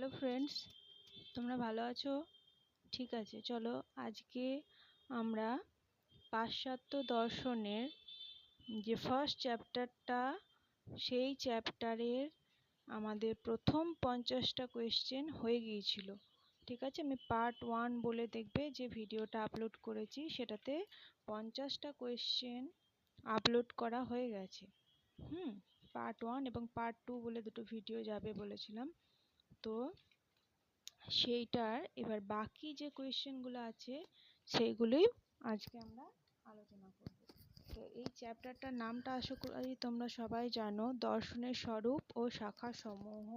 Hello friends তোমরা ভালো আছো? ঠিক আছে, চলো আজকে আমরা পাশ্চাত্য দর্শনের যে ফার্স্ট চ্যাপ্টারটা সেই চ্যাপ্টারের আমাদের প্রথম পঞ্চাশটা কোয়েশ্চেন হয়ে গিয়েছিল। ঠিক আছে, আমি পার্ট ওয়ান বলে দেখবে যে ভিডিওটা আপলোড করেছি, সেটাতে পঞ্চাশটা কোয়েশ্চেন আপলোড করা হয়ে গেছে। হুম পার্ট ওয়ান এবং পার্ট টু বলে দুটো ভিডিও যাবে বলেছিলাম। তো সেইটার এবার বাকি যে কোয়েশ্চেনগুলো আছে, সেইগুলোই আজকে আমরা আলোচনা করব। তো এই চ্যাপ্টারটার নামটা আশা করি তোমরা সবাই জানো, দর্শনের স্বরূপ ও শাখা সমূহ।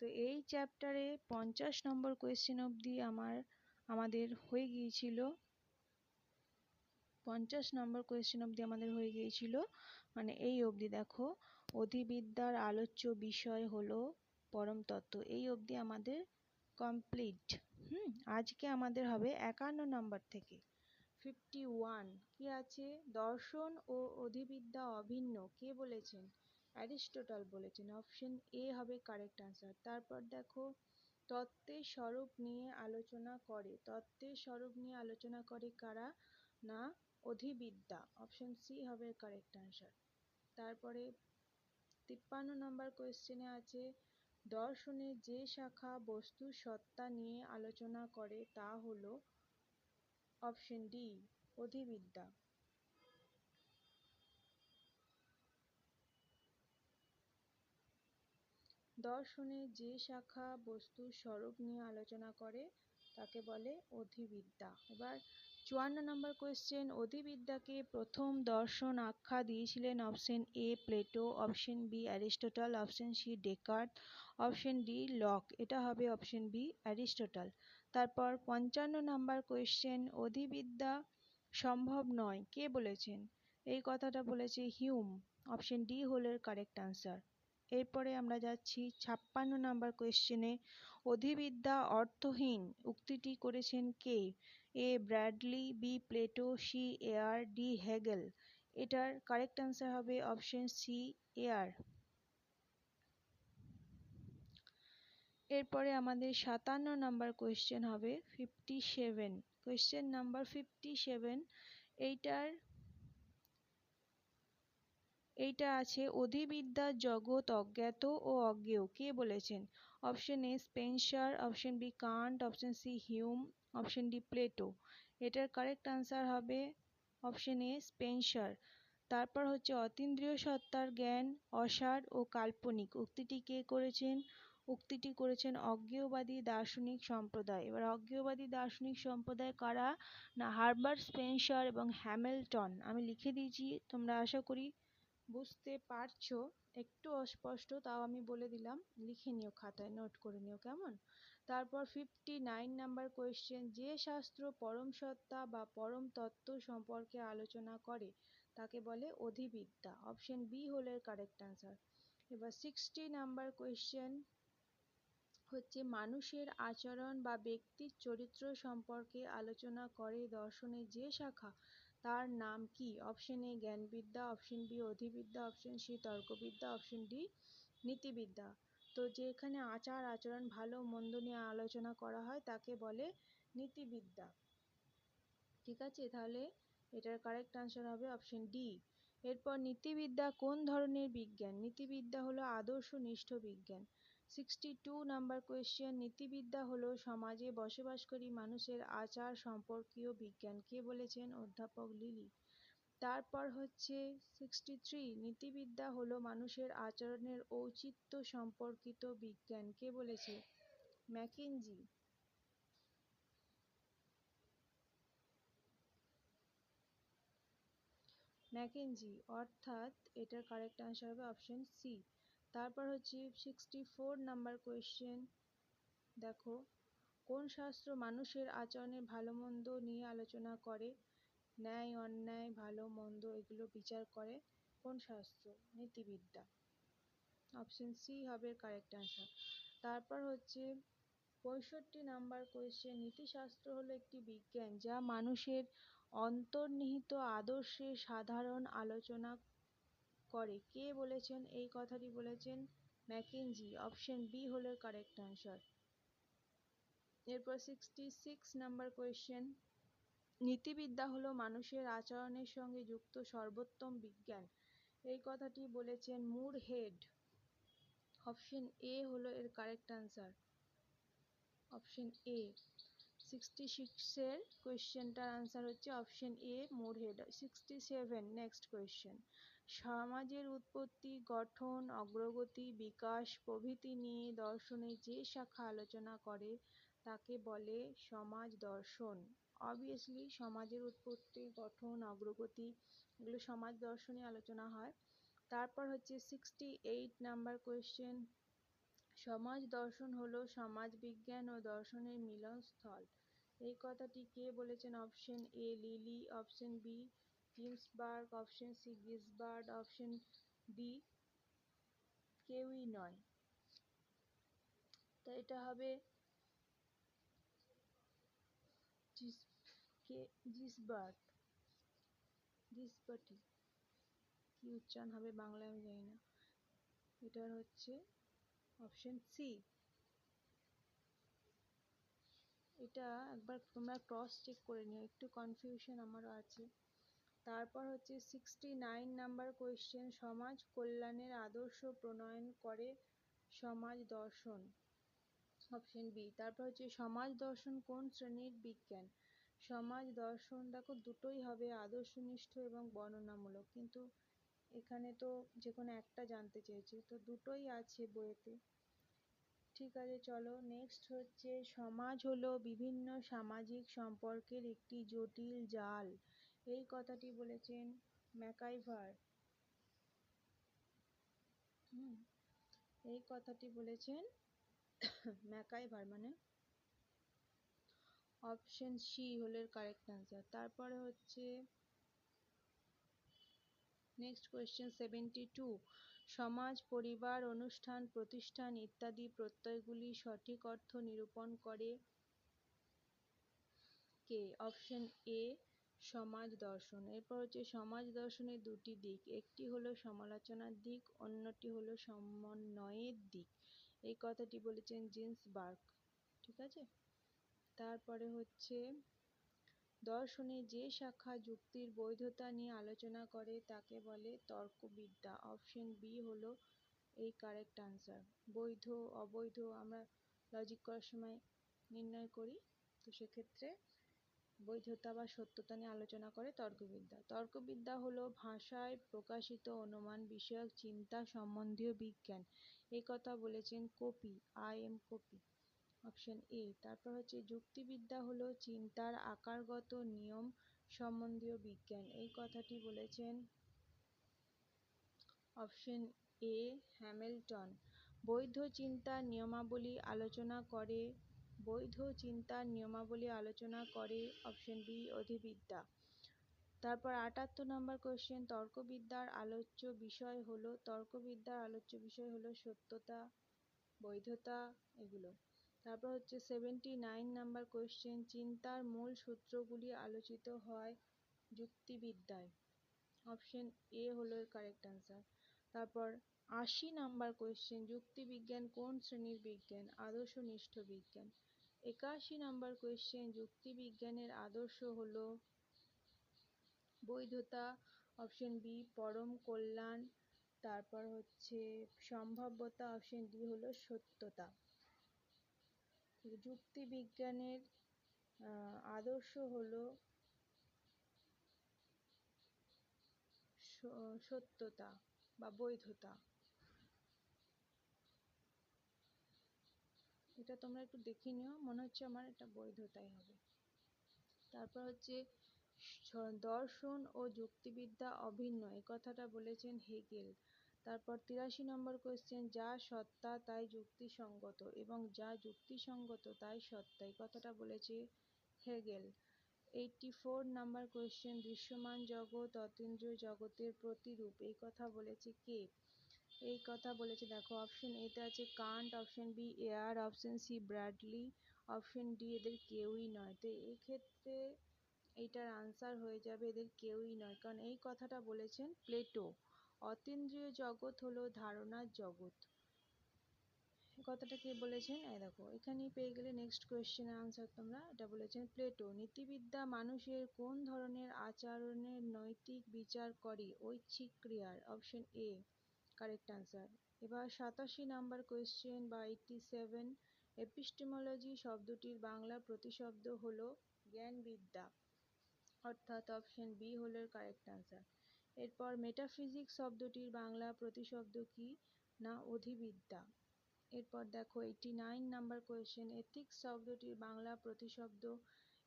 তো এই চ্যাপ্টারে পঞ্চাশ নম্বর কোয়েশ্চেন অবধি আমার, আমাদের হয়ে গিয়েছিল, পঞ্চাশ নম্বর কোয়েশ্চেন অবধি আমাদের হয়ে গিয়েছিল। মানে এই অবধি দেখো, অধিবিদ্যার আলোচ্য বিষয় হলো পরম তত্ত্ব। এই অবধি আমাদের কমপ্লিট হুম, আজকে আমাদের হবে একান্ন নম্বর থেকে। ফিফটি ওয়ান কি আছে? দর্শন ও অধিবিদ্যা অভিন্ন। কে বলেছেন? অ্যারিস্টোটল বলেছেন। অপশন এ হবে কারেক্ট আনসার তারপর দেখো তত্ত্বের স্বরূপ নিয়ে আলোচনা করে। তত্ত্বের স্বরূপ নিয়ে আলোচনা করে কারা? না, অধিবিদ্যা। অপশন সি হবে কারেক্ট আনসার তারপরে তিপ্পান্ন নম্বর কোয়েশ্চেনে আছে দর্শনের যে শাখা বস্তুর সত্তা নিয়ে আলোচনা করে তা হল অপশন ডি অধিবিদ্যা। দর্শনের যে শাখা বস্তুর স্বরূপ নিয়ে আলোচনা করে তাকে বলে অধিবিদ্যা। এবার চুয়ান্ন নম্বর কোয়েশ্চেন অধিবিদ্যাকে প্রথম দর্শন আখ্যা দিয়েছিলেন option A Plato option B Aristotle option C Descartes option D Locke এটা হবে অপশন বি অ্যারিস্টোটল তারপর পঞ্চান্ন নাম্বার কোয়েশ্চেন অধিবিদ্যা সম্ভব নয়। কে বলেছেন? এই কথাটা বলেছে হিউম অপশন ডি হলের কারেক্ট আনসার এরপরে আমরা যাচ্ছি ছাপ্পান্ন নাম্বার কোয়েশ্চেনে অধিবিদ্যা অর্থহীন। উক্তিটি করেছেন কে? A Bradley B Plato C Ayer D Hegel এটার কারেক্ট আনসার হবে অপশন সি এয়ার এরপরে আমাদের সাতান্ন নাম্বার কোয়েশ্চেন হবে fifty seven question number fifty seven এইটার, এইটা আছে অধিবিদ্যার জগৎ অজ্ঞাত ও অজ্ঞেয়। কে বলেছেন? Option A Spencer option B Kant option C Hume option D Plato এটার কারেক্ট আনসার হবে অপশন এ স্পেন্সার তারপর হচ্ছে অতীন্দ্রিয় সত্তার জ্ঞান, অসার ও কাল্পনিক। উক্তিটি কে করেছেন? উক্তিটি করেছেন অজ্ঞেয়বাদী দার্শনিক সম্প্রদায়। এবার অজ্ঞেয়বাদী দার্শনিক সম্প্রদায় কারা? না হারবার্ট স্পেন্সার এবং হ্যামিল্টন। আমি লিখে দিয়েছি, তোমরা আশা করি বুঝতে পারছ। একটু অস্পষ্ট, তাও আমি বলে দিলাম। লিখে নিও খাতায়, নোট করে নিও, কেমন? তারপর ফিফটি নাইন নাম্বার কোয়েশ্চেন যে শাস্ত্র পরম সত্তা বা পরম তত্ত্ব সম্পর্কে আলোচনা করে, তাকে বলে অধিবিদ্যা। অপশন বি হলে কারেক্ট আনসার এবার সিক্সটি নাম্বার কোয়েশ্চেন হচ্ছে, মানুষের আচরণ বা ব্যক্তির চরিত্র সম্পর্কে আলোচনা করে দর্শনের যে শাখা, তার নাম কি? অপশন এ জ্ঞানবিদ্যা অপশন বি অধিবিদ্যা অপশন সি তর্কবিদ্যা অপশন ডি নীতিবিদ্যা। তো যেখানে আচার আচরণ ভালো মন্দ নিয়ে আলোচনা করা হয় তাকে বলে নীতিবিদ্যা। ঠিক আছে? তাহলে এটার কারেক্ট আনসার হবে অপশন ডি এরপর নীতিবিদ্যা কোন ধরনের বিজ্ঞান? নীতিবিদ্যা হলো আদর্শনিষ্ঠ বিজ্ঞান। সিক্সটি টু নাম্বার কোয়েশ্চেন নীতিবিদ্যা হলো সমাজে বসবাসকারী মানুষের আচার সম্পর্কীয় বিজ্ঞান। কে বলেছেন? অধ্যাপক লিলি। তারপর হচ্ছে সিক্সটি থ্রি নীতিবিদ্যা হলো মানুষের আচরণের ঔচিত্য সম্পর্কিত বিজ্ঞান। কে বলেছে? ম্যাকেনজি। ম্যাকেনজি, অর্থাৎ এটার কারেক্ট আনসার হবে অপশন সি তারপর হচ্ছে সিক্সটি ফোর নাম্বার কোয়েশ্চেন দেখো। কোন শাস্ত্র মানুষের আচরণের ভালো মন্দ নিয়ে আলোচনা করে? ন্যায়, অন্যায়, ভালো, মন্দ এগুলো বিচার করে কোন শাস্ত্র? নীতিবিদ্যা। অপশন সি হবে কারেক্ট আনসার তারপর হচ্ছে পঁয়ষট্টি নাম্বার কোয়েশ্চেন নীতিশাস্ত্র হলো একটি বিজ্ঞান যা মানুষের অন্তর্নিহিত আদর্শের সাধারণ আলোচনা করে। কে বলেছেন? এই কথাটি বলেছেন ম্যাকেনজি। অপশন বি হলো কারেক্ট অ্যান্সার এরপর সিক্সটি সিক্স নাম্বার কোয়েশ্চেন নীতিবিদ্যা হলো মানুষের আচরণের সঙ্গে যুক্ত সর্বোত্তম বিজ্ঞান। এই কথাটি বলেছেন মুর হেড অপশন এ হলো এর correct answer option A sixty সিক্সের কোয়েশ্চেনটার আনসার হচ্ছে option A Moorhead sixty seven next question সমাজের উৎপত্তি, গঠন, অগ্রগতি, বিকাশ প্রভৃতি নিয়ে দর্শনের যে শাখা আলোচনা করে, তাকে বলে সমাজ দর্শন। অবভিয়াসলি সমাজের উৎপত্তি, গঠন, অগ্রগতি এগুলো সমাজ দর্শনে আলোচনা হয়। তারপর হচ্ছে সিক্সটি এইট নাম্বার কোয়েশ্চেন সমাজ দর্শন হলো সমাজ বিজ্ঞান ও দর্শনের মিলনস্থল। এই কথাটি কে বলেছেন? Option A Lilly option B Ginsberg option C Gisbert option D কেউই নয়। তো এটা হবে জিসবার্ড জিসবাটি কি উচ্চারণ হবে বাংলায় আমি জানি না। এটার হচ্ছে অপশন সি এটা একবার তোমরা ক্রস চেক করে নিও, একটু কনফিউশন আমারও আছে। তারপর হচ্ছে সিক্সটি নাইন নাম্বার কোয়েশ্চেন সমাজ কল্যাণের আদর্শ প্রণয়ন করে সমাজ দর্শন অপশন বি তারপর হচ্ছে সমাজ দর্শন কোন শ্রেণির বিজ্ঞান? সমাজ দর্শন দেখো দুটোই হবে, আদর্শনিষ্ঠ এবং বর্ণনামূলক। কিন্তু এখানে তো যে কোনো একটা জানতে চেয়েছে, তো দুটোই আছে বইয়েতে ঠিক আছে, চলো নেক্সট হচ্ছে, সমাজ হলো বিভিন্ন সামাজিক সম্পর্কের একটি জটিল জাল। এই কথাটি বলেছেন ম্যাকাইভার। হুম, এই কথাটি বলেছেন ম্যাকাইভার মানে অপশন সি হলো কারেক্ট অ্যান্সার তারপরে হচ্ছে নেক্সট কোয়েশ্চেন সেভেন্টি টু সমাজ, পরিবার, অনুষ্ঠান, প্রতিষ্ঠান ইত্যাদি প্রত্যয়গুলি সঠিক অর্থ নিরূপণ করে কে? অপশন এ সমাজ দর্শন। এরপর হচ্ছে সমাজ দর্শনের দুটি দিক। একটি হলো সমালোচনার দিক, অন্যটি হলো সমন্বয়ের দিক। এই কথাটি বলেছেন জিন্সবার্গ ঠিক আছে? তারপরে হচ্ছে দর্শনে যে শাখা যুক্তির বৈধতা নিয়ে আলোচনা করে তাকে বলে তর্কবিদ্যা। অপশন বি হলো এই কারেক্ট আনসার বৈধ, অবৈধ আমরা লজিক করার সময় নির্ণয় করি। তো সেক্ষেত্রে বৈধতা বা সত্যতা নিয়ে আলোচনা করে তর্কবিদ্যা। তর্কবিদ্যা হলো ভাষায় প্রকাশিত অনুমান, বিষয়ক চিন্তা সম্বন্ধীয় বিজ্ঞান। এই কথা বলেছেন Copi, I M Copi. Option A তারপর হচ্ছে যুক্তিবিদ্যা হলো চিন্তার আকারগত নিয়ম সম্বন্ধীয় বিজ্ঞান। এই কথাটি বলেছেন অপশন এ হ্যামিল্টন বৈধ চিন্তার নিয়মাবলী আলোচনা করে, বৈধ চিন্তার নিয়মাবলী আলোচনা করে অপশন বি অধিবিদ্যা। তারপর আটাত্তর নম্বর কোয়েশ্চেন তর্কবিদ্যার আলোচ্য বিষয় হলো, তর্কবিদ্যার আলোচ্য বিষয় হলো সত্যতা, বৈধতা, এগুলো। তারপর হচ্ছে সেভেন্টি নাইন নাম্বার কোয়েশ্চেন চিন্তার মূল সূত্রগুলি আলোচিত হয় যুক্তিবিদ্যায়। অপশন এ হলো এর কারেক্ট অ্যান্সার তারপর আশি নাম্বার কোয়েশ্চেন যুক্তিবিজ্ঞান কোন শ্রেণির বিজ্ঞান? আদর্শনিষ্ঠ বিজ্ঞান। একাশি নাম্বার কোয়েশ্চেন যুক্তিবিজ্ঞানের আদর্শ হলো বৈধতা। অপশন বি পরম কল্যাণ। তারপর হচ্ছে সম্ভাব্যতা। অপশন ডি হলো সত্যতা। যুক্তিবিজ্ঞানের আদর্শ হলো সত্যতা বা বৈধতা। এটা তোমরা একটু দেখে নিও, মনে হচ্ছে আমার এটা বৈধতাই হবে। তারপর হচ্ছে দর্শন ও যুক্তিবিদ্যা অভিন্ন, এই কথাটা বলেছেন হেগেল। তারপর তিরাশি নম্বর কোয়েশ্চেন যা সত্তা তাই যুক্তিসঙ্গত এবং যা যুক্তিসঙ্গত তাই সত্তা এই কথাটা বলেছে Hegel. Eighty four number question দৃশ্যমান জগৎ, অতীন্দ্রিয় জগতের প্রতিরূপ। এই কথা বলেছে কে? এই কথা বলেছে, দেখো অপশন এতে আছে Kant option B Ayer option C Bradley option D এদের কেউই নয়। তো এক্ষেত্রে এইটার আনসার হয়ে যাবে এদের কেউই নয়। কারণ এই কথাটা বলেছেন প্লেটো অতীন্দ্রিয় জগৎ হলো ধারণার জগৎ। কথাটা কে বলেছেন? এই দেখো, এখানেই পেয়ে গেলে নেক্সট কোয়েশ্চেনের আনসার তোমরা। এটা বলেছেন প্লেটো নীতিবিদ্যা মানুষের কোন ধরনের আচরণের নৈতিক বিচার করে? ঐচ্ছিক ক্রিয়ার। অপশন এ কারেক্ট আনসার এবার সাতাশি নাম্বার কোয়েশ্চেন বা এইটটি সেভেন এপিস্টেমোলজি শব্দটির বাংলা প্রতিশব্দ হলো জ্ঞানবিদ্যা। অর্থাৎ অপশন বি হলো কারেক্ট আনসার এরপর মেটাফিজিক্স শব্দটির বাংলা প্রতিশব্দ কি? না, অধিবিদ্যা। এরপর দেখো eighty nine number question ethics শব্দটির বাংলা প্রতিশব্দ।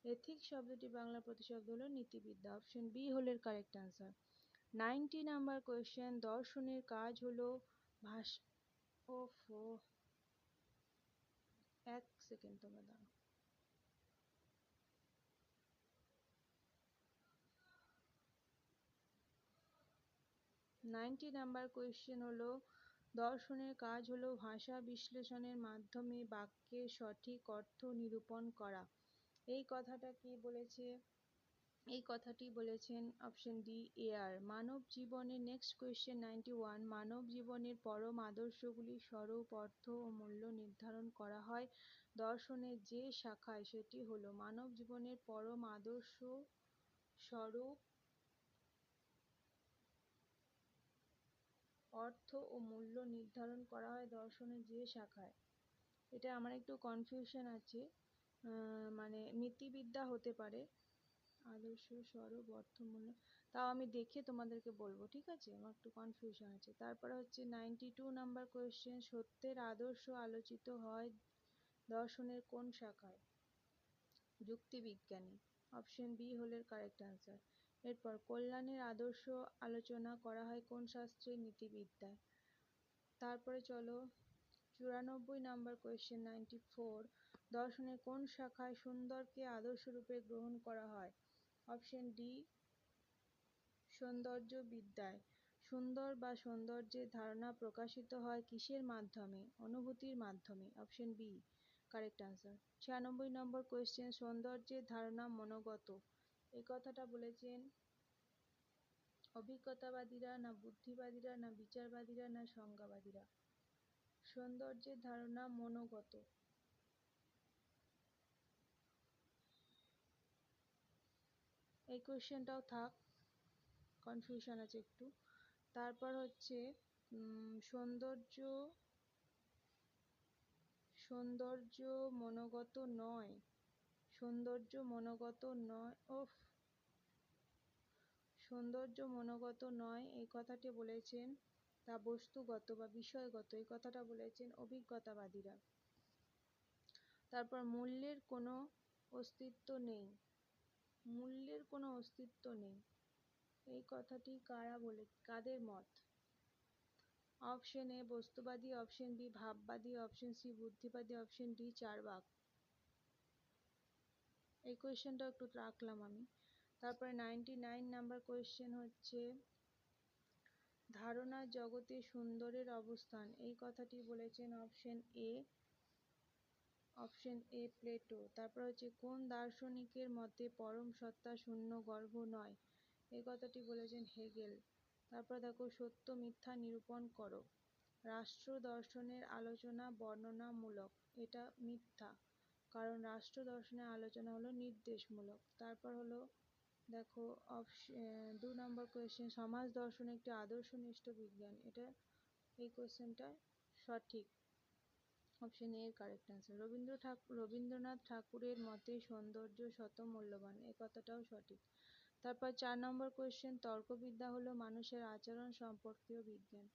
এথিক্স শব্দটির বাংলা প্রতিশব্দ হলো নীতিবিদ্যা। অপশন বি হলো correct answer ninety number question দর্শনের কাজ হলো ভাষ ওফো, এক সেকেন্ড তোমরা দাঁড়াও। নাইনটি নাম্বার কোয়েশ্চেন হলো, দর্শনের কাজ হলো ভাষা বিশ্লেষণের মাধ্যমে বাক্যের সঠিক অর্থ নিরূপণ করা। এই কথাটা কি বলেছে? এই কথাটি বলেছেন অপশন ডি এয়ার মানব জীবনের নেক্সট কোয়েশ্চেন নাইনটি ওয়ান মানব জীবনের পরম আদর্শগুলি স্বরূপ, অর্থ ও মূল্য নির্ধারণ করা হয় দর্শনের যে শাখায়, সেটি হলো মানব জীবনের পরম আদর্শ স্বরূপ অর্থ ও মূল্য নির্ধারণ করা হয় দর্শনের যে শাখায়। এটা আমার একটু কনফিউশন আছে। মানে নীতিবিদ্যা হতে পারে। আদর্শ স্বরূপ অর্থমূল্য তাও আমি দেখে তোমাদেরকে বলব, ঠিক আছে? আমার একটু কনফিউশন আছে। তারপরে হচ্ছে নাইনটি টু নাম্বার কোয়েশ্চেন সত্যের আদর্শ আলোচিত হয় দর্শনের কোন শাখায়? যুক্তিবিজ্ঞানী অপশন বি হলে কারেক্ট আনসার এরপর কল্যাণের আদর্শ আলোচনা করা হয় কোন শাস্ত্রের নীতিবিদ্যায়? তারপরে চলো চুরানব্বই নাম্বার কোয়েশ্চেন নাইনটি ফোর দর্শনের কোন শাখায় সুন্দরকে আদর্শরূপে গ্রহণ করা হয়? অপশন ডি সৌন্দর্য বিদ্যায় সুন্দর বা সৌন্দর্যের ধারণা প্রকাশিত হয় কিসের মাধ্যমে? অনুভূতির মাধ্যমে। অপশন বি কারেক্ট আনসার ছিয়ানব্বই নম্বর কোয়েশ্চেন সৌন্দর্যের ধারণা মনোগত। এই কথাটা বলেছেন। অভিজ্ঞতাবাদীরা না বুদ্ধিবাদীরা, না বিচারবাদীরা, না সংজ্ঞাবাদীরা। সৌন্দর্যের ধারণা মনোগত। এই কোয়েশ্চেনটাও থাক কনফিউশন আছে একটু। তারপর হচ্ছে সৌন্দর্য সৌন্দর্য মনোগত নয়। সৌন্দর্য মনোগত নয়, ওফ! সৌন্দর্য মনোগত নয়, এই কথাটি বলেছেন তা বস্তুগত বা বিষয়গত। এই কথাটা বলেছেন অভিজ্ঞতাবাদীরা। তারপর মূল্যের কোনো অস্তিত্ব নেই। মূল্যের কোনো অস্তিত্ব নেই। এই কথাটি কারা বলে, কাদের মত? অপশন এ, বস্তুবাদী, অপশন বি, ভাববাদী, অপশন সি, বুদ্ধিবাদী, অপশন ডি চারবাক এই কোয়েশ্চেনটা একটু রাখলাম আমি। তারপরে নাইনটি নাইন নাম্বার কোয়েশ্চেন হচ্ছে, ধারণা জগতে সুন্দরের অবস্থান। এই কথাটি বলেছেন option A option A Plato তারপর হচ্ছে, কোন দার্শনিকের মতে পরম সত্তা শূন্য গর্ভ নয়? এই কথাটি বলেছেন হেগেল। তারপর দেখো, সত্য মিথ্যা নিরূপণ করো। রাষ্ট্র দর্শনের আলোচনা বর্ণনামূলক, এটা মিথ্যা। কারণ রাষ্ট্র দর্শনের আলোচনা হলো নির্দেশমূলক। তারপর হলো দেখো দু নম্বর কোয়েশ্চেন সমাজ দর্শন একটি আদর্শনিষ্ঠ বিজ্ঞান। এটা, এই কোয়েশ্চেনটা সঠিক। অপশন এ এর কারেক্ট আনসার রবীন্দ্র ঠাকুর রবীন্দ্রনাথ ঠাকুরের মতে সৌন্দর্য শত মূল্যবান এ কথাটাও সঠিক। তারপর চার নম্বর কোয়েশ্চেন তর্কবিদ্যা হলো মানুষের আচরণ সম্পর্কীয় বিজ্ঞান।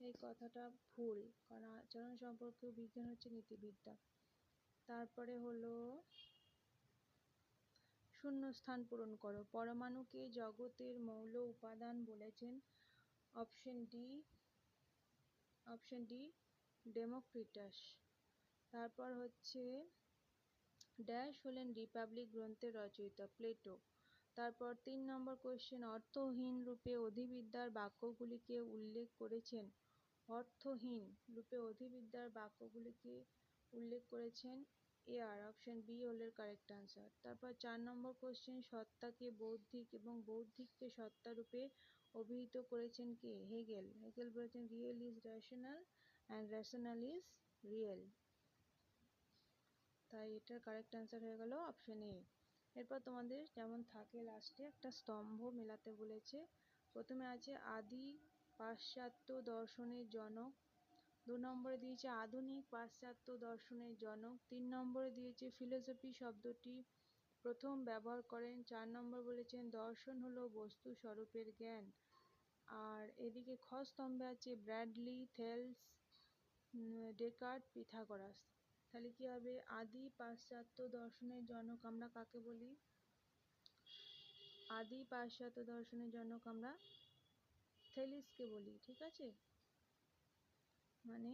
এই কথাটা ভুল, কারণ আচরণ সম্পর্কীয় বিজ্ঞান হচ্ছে নীতিবিদ্যা। তারপরে হলো শূন্য স্থান পূরণ করো। পরমাণুকে জগতের মৌল উপাদান বলেছেন option D option D, Democritus. তারপর হচ্ছে ড্যাশ হলেন রিপাবলিক গ্রন্থের রচয়িতা প্লেটো। তারপর তিন নম্বর কোয়েশ্চেন অর্থহীন রূপে অধিবিদ্যার বাক্যগুলিকে উল্লেখ করেছেন, অর্থহীন রূপে অধিবিদ্যার বাক্যগুলিকে উল্লেখ করেছেন এ আর অপশন বি হলের কারেক্ট আনসার তারপর চার নম্বর কোশ্চেন সত্তাকে বৌদ্ধিক এবং বৌদ্ধিককে সত্তা রূপে অভিহিত করেছেন কে? হেগেল হেগেল বলেছেন real is rational and rational is real তাই এটার কারেক্ট অ্যান্সার হয়ে গেল অপশন এ এরপর তোমাদের যেমন থাকে লাস্টে একটা স্তম্ভ মেলাতে বলেছে। প্রথমে আছে, আদি পাশ্চাত্য দর্শনের জনক দু নম্বরে দিয়েছে আধুনিক পাশ্চাত্য দর্শনের জনক, তিন নম্বরে দিয়েছে ফিলোসফি শব্দটি। প্রথম ব্যবহার করেন, চার নম্বর বলেছেন, দর্শন হলো বস্তু স্বরূপের জ্ঞান। আর এদিকে খ স্তম্ভে আছে ব্র্যাডলি, থেলস, ডেকার্ট, পিথাগোরাস। তাহলে কি হবে? আদি পাশ্চাত্য দর্শনের জনক আমরা কাকে বলি? আদি পাশ্চাত্য দর্শনের জনক আমরা থেলিসকে বলি, ঠিক আছে? মানে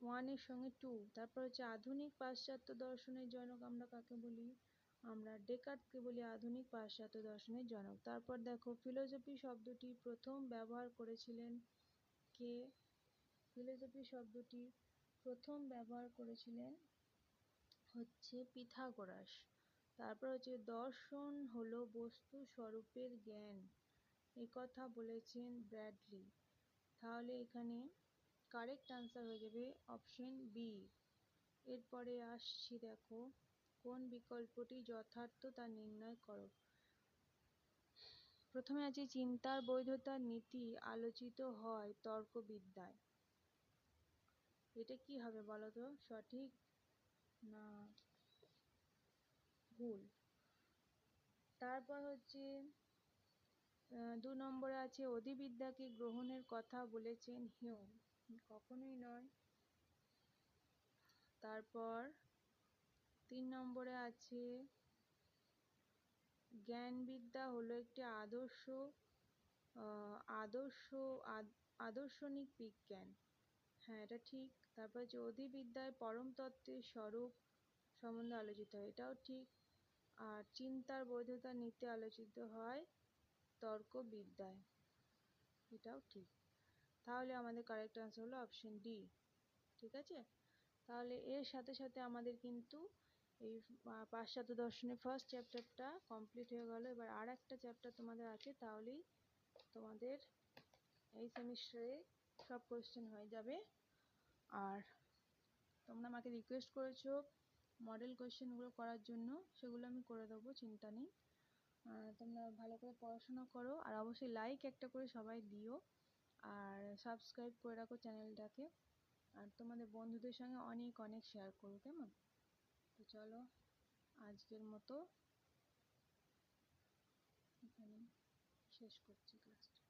ওয়ানের সঙ্গে টু তারপর হচ্ছে আধুনিক পাশ্চাত্য দর্শনের জনক আমরা কাকে বলি? আমরা ডেকার্টকে বলি আধুনিক পাশ্চাত্য দর্শনের জনক। তারপর দেখো ফিলোসফি শব্দটি প্রথম ব্যবহার করেছিলেন কে? ফিলোসফি শব্দটি প্রথম ব্যবহার করেছিলেন হচ্ছে পিথাগোরাস। তারপর হচ্ছে দর্শন হলো বস্তু স্বরূপের জ্ঞান। এ কথা বলেছেন ব্র্যাডলি। তাহলে এখানে কারেক্ট আনসার হয়ে যাবে অপশন বি এরপরে আসছি দেখো, কোন বিকল্পটি যথার্থ তা নির্ণয় করো। প্রথমে আছে চিন্তার বৈধতার নীতি আলোচিত হয় তর্কবিদ্যায়। এটা কি হবে বলো তো সঠিক না ভুল? তারপর হচ্ছে দু নম্বরে আছে অধিবিদ্যাকে গ্রহণের কথা বলেছেন হিউম? কখনোই নয়। তারপর তিন নম্বরে আছে, জ্ঞানবিদ্যা হলো একটি আদর্শ আদর্শ আদর্শনিক বিজ্ঞান। হ্যাঁ এটা ঠিক। তারপর হচ্ছে অধিবিদ্যায় তত্ত্বের স্বরূপ সম্বন্ধে আলোচিত হয়। এটাও ঠিক। আর চিন্তার বৈধতা নিতে আলোচিত হয় তর্কবিদ্যায়। এটাও ঠিক। তাহলে আমাদের কারেক্ট আনসার হলো অপশন ডি ঠিক আছে? তাহলে এর সাথে সাথে আমাদের কিন্তু এই পাশ্চাত্য দর্শনের ফার্স্ট চ্যাপ্টারটা কমপ্লিট হয়ে গেল। এবার আর একটা চ্যাপ্টার তোমাদের আছে, তাহলেই তোমাদের এই সেমিস্টারে সব কোয়েশ্চেন হয়ে যাবে। আর তোমরা আমাকে রিকোয়েস্ট করেছ মডেল কোয়েশ্চেনগুলো করার জন্য, সেগুলো আমি করে দেবো, চিন্তা নেই। তোমরা ভালো করে পড়াশোনা করো আর অবশ্যই লাইক একটা করে সবাই দিও আর সাবস্ক্রাইব করে রাখো চ্যানেলটাকে আর তোমাদের বন্ধুদের সঙ্গে অনেক অনেক শেয়ার করো, কেমন? তো চলো আজকের মতো এখানে শেষ করছি ক্লাসটা